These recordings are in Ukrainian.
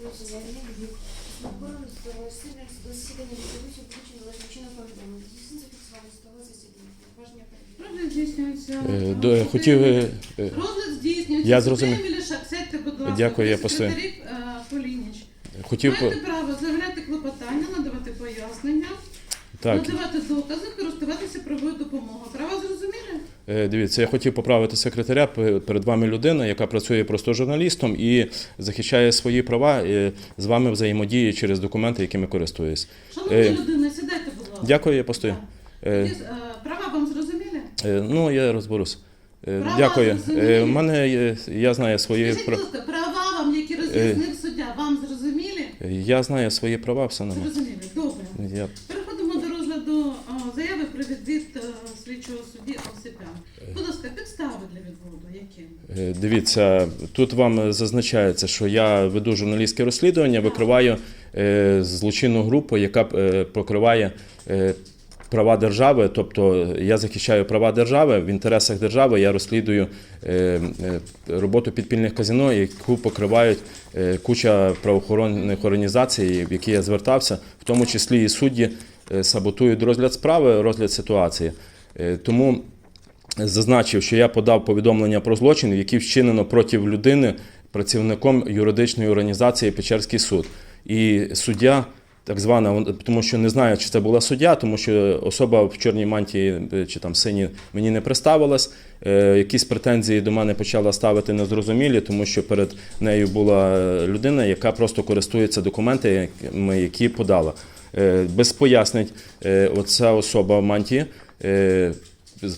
відбулося від прокурора судового засідання засідання відбулося включено до чинного повідомлення. Здійсниться фіксування судового засідання. Поваження. Розгляд здійснюється. Е, до- хотів, е, е, Розгляд здійснюється. Я зрозумів. Сядьте, будь ласка. Дякую, я постою. е, Полініч. хотів по- Маєте право заявляти клопотання, надавати пояснення, так. надавати докази, користуватися правовою допомогою. Права зрозуміли? Е, Дивіться, я хотів поправити секретаря. Перед вами людина, яка працює просто журналістом і захищає свої права е, з вами взаємодіє через документи, якими користуюсь. Шановні Е, людини, сідайте, будь ласка. Дякую, я постою. Права вам зрозуміли? Ну, я розберусь. Права Дякую. зрозуміли? У мене є- я знаю свої Скажіть, права. права вам, які роз'яснив суддя, вам зрозуміли? Я знаю свої права, все нормально. Зрозуміли, добре. Я Переходимо до розгляду заяви про відвід слідчого судді ласка, підстави для відводу, які? Е, Дивіться, тут вам зазначається, що я веду журналістське розслідування, викриваю е, злочинну групу, яка е, покриває права держави. Тобто я захищаю права держави в інтересах держави. Я розслідую роботу підпільних казино, яку покривають куча правоохоронних організацій, в які я звертався, в тому числі і судді саботують розгляд справи, розгляд ситуації. Тому зазначив, що я подав повідомлення про злочин, який вчинено проти людини працівником юридичної організації Печерський суд. І суддя, так звана, тому що не знаю, чи це була суддя, тому що особа в чорній мантії е, чи там синій мені не представилась. Е, якісь претензії до мене почала ставити незрозумілі, тому що перед нею була е, людина, яка просто користується документами, які подала. Без пояснень, оця особа в мантії.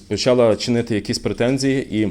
Почала чинити якісь претензії і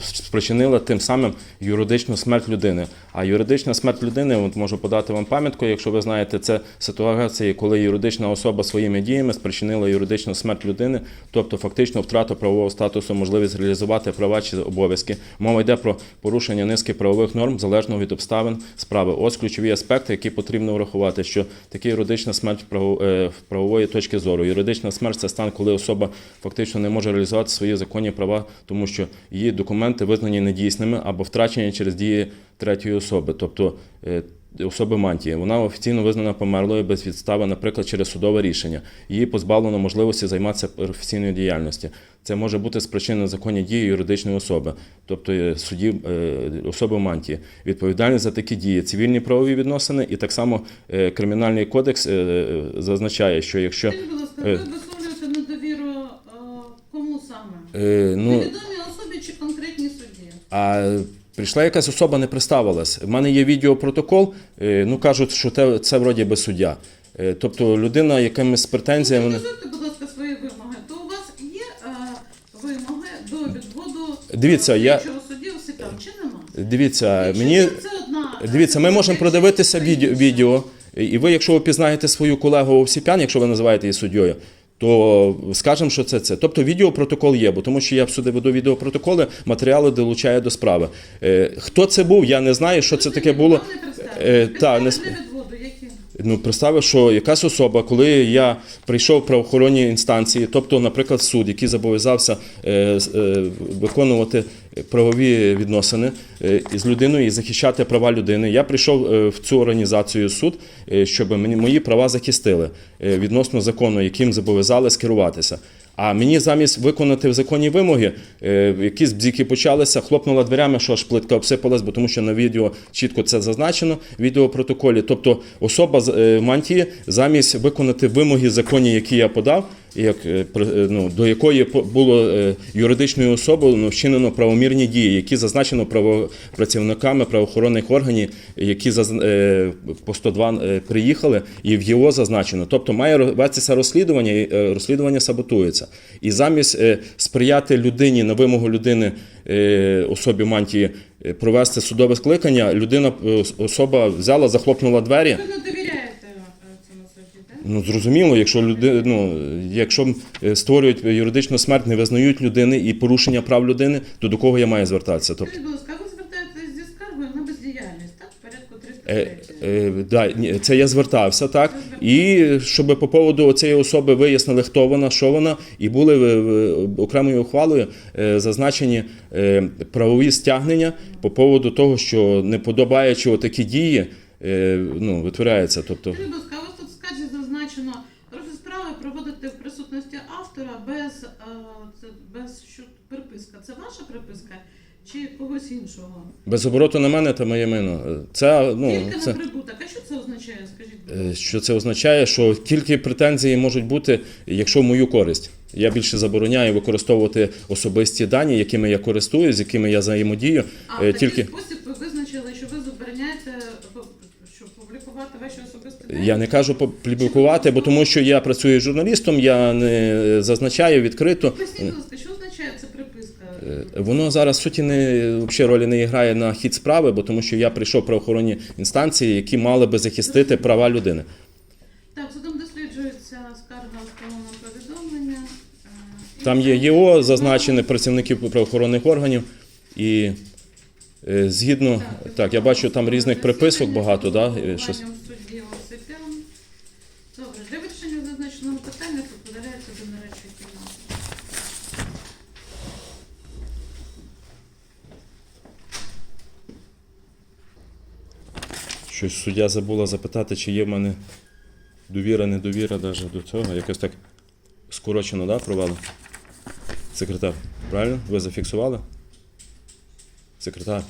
спричинила тим самим юридичну смерть людини. А юридична смерть людини, от можу подати вам пам'ятку, якщо ви знаєте, це ситуація, коли юридична особа своїми діями спричинила юридичну смерть людини, тобто фактично втрату правового статусу, можливість реалізувати права чи обов'язки. Мова йде про порушення низки правових норм залежно від обставин справи. Ось ключові аспекти, які потрібно врахувати, що таке юридична смерть право- е, правової точки зору. Юридична смерть це стан, коли особа фактично не може реалізувати свої законні права, тому що її документи визнані недійсними або втрачені через дії третьої особи, тобто е, особи мантії. Вона офіційно визнана померлою без відстави, наприклад, через судове рішення. Її позбавлено можливості займатися професійною діяльністю. Це може бути спричинено законні дії юридичної особи, тобто е, судді е, особи мантії. Відповідальність за такі дії, цивільні правові відносини, і так само кримінальний кодекс зазначає, що якщо будь ласка, ви висловлюєте недовіру кому саме? ну Невідомій особі чи конкретній судді? А прийшла якась особа, не представилась. У мене є відеопротокол, е, ну кажуть, що це, це вроді би суддя. Е, Тобто людина якимись претензіями. Дозвольте, будь ласка, свої вимоги. То у вас є е, вимоги до відводу Дивіться, я- судді Осипян, чи нема? Дивіться, Якщо мені це- одна, дивіться, ми можемо продивитися відео, відео. І ви, якщо ви пізнаєте свою колегу Овсіпян, якщо ви називаєте її суддєю, то скажемо, що це це. Тобто відеопротокол є, бо тому що я всюди веду відеопротоколи, матеріали долучаю до справи. Е, Хто це був, я не знаю, що це таке було. Е, та, не? Ну, представив, що якась особа, коли я прийшов в правоохоронні інстанції, тобто, наприклад, суд, який зобов'язався е, е, виконувати правові відносини е, із людиною і захищати права людини, я прийшов е, в цю організацію суд, е, щоб мої права захистили е, відносно закону, яким зобов'язали скеруватися. А мені замість виконати законні вимоги, е, якісь бзіки почалися, хлопнула дверями, що аж плитка обсипалась, бо тому що на відео чітко це зазначено в відеопротоколі. Тобто особа з е, мантії замість виконати вимоги законні, які я подав, як, е, е, ну, до якої було е, юридичною особою ну, вчинено правомірні дії, які зазначено правопрацівниками правоохоронних органів, які по 102 е, приїхали, і в його зазначено. Тобто має ро- розслідування, і розслідування саботується. І замість сприяти людині на вимогу людини особі мантії провести судове скликання, людина особа взяла, захлопнула двері. Ви не довіряєте е, цьому судді, так? Ну зрозуміло, якщо люди, ну якщо е, створюють юридичну смерть, не визнають людини і порушення прав людини, то до кого я маю звертатися? Тобто ви звертаєтесь зі скаргою на бездіяльність, так? В порядку Е, е, да, це я звертався, так. І щоб по поводу цієї особи вияснили, хто вона, що вона, і були е, окремою ухвалою е, зазначені е, правові стягнення по поводу того, що не подобаючи отакі дії, е, ну, витворяється. Тобто, Скажіть, будь ласка, у вас тут в скарзі зазначено розгляд справи проводити в присутності автора без, е, це, без що, переписка. Це ваша переписка чи когось іншого? Без обороту на мене та моє майно. Е, Це, ну, Тільки це, на прибуток. А що це означає? Скажіть, будь ласка? Е, Що це означає, що тільки претензії можуть бути, якщо в мою користь. Я більше забороняю використовувати особисті дані, якими я користуюсь, з якими я взаємодію. А е, в такий спосіб ви визначили, що ви забороняєте е, публікувати ваші особисті дані? я не кажу публікувати, бо тому що я працюю журналістом, я не зазначаю відкрито. Поясніть, будь ласка, що означає ця приписка? Е, Воно зараз в суті не взагалі ролі не грає на хід справи, бо тому що я прийшов правоохоронні інстанції, які мали би захистити права людини. Так, судом досліджується скарга встановленого повідомлення. е, Там є ЄО, зазначені працівників правоохоронних органів, і е, згідно так, я бачу там різних приписок багато, да, е, щось. Головуванням судді Осипян. Добре, для вирішення зазначеного питання тут подаляється до нарадчої кімнати. Щось суддя забула запитати, чи є в мене довіра, недовіра навіть до цього. Якось так скорочено, да, провели? Секретар, правильно? Ви зафіксували? Секретар.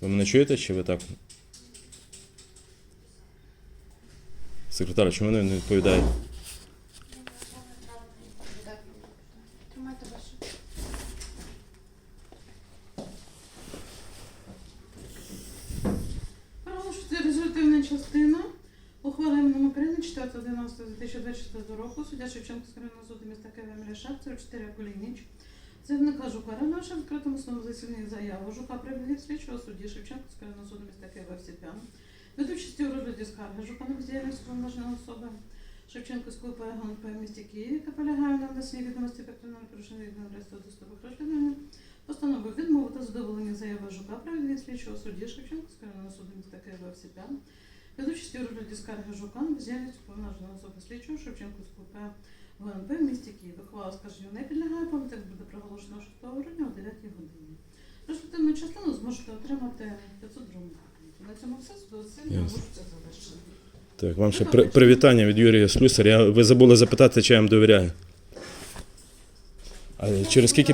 Ви мене чуєте, чи ви так? Секретар, чому не відповідаєте? Частина. Ухвала іменем України 4.11.2024 року. Суддя Шевченківського районного суду міста Києва Міляшак, 44 Кулініч. Заявника Жука Рануша в відкритому судовому засіданні заяву Жука про слідчого судді Шевченківського районного суду міста Києва Всіпян. Від участі у розгляді скарги Жука на бездіяльність особи Шевченківської ПГНП в місті Києві, яка полягає на внесенні відомості про порушення від адреси доступу розслідування, постановив відмовити задоволення заяви Жука про відвід слідчого судді Шевченківського районного суду міста Києва Всіпян. Від участі у розгляді скарги Жука на бездіяльність уповноваженої особи слідчого Шевченківської ПГНП ВНП в місті Київ. Ухвала скарження не підлягає, пам'ятник буде проголошено 6 грудня о 9 годині. Результативну частину зможете отримати 500 гривень. На цьому все Ясно. можете завершити. Так, вам ще при- привітання від Юрія Слюсаря. Ви забули запитати, чи я вам довіряю. А через скільки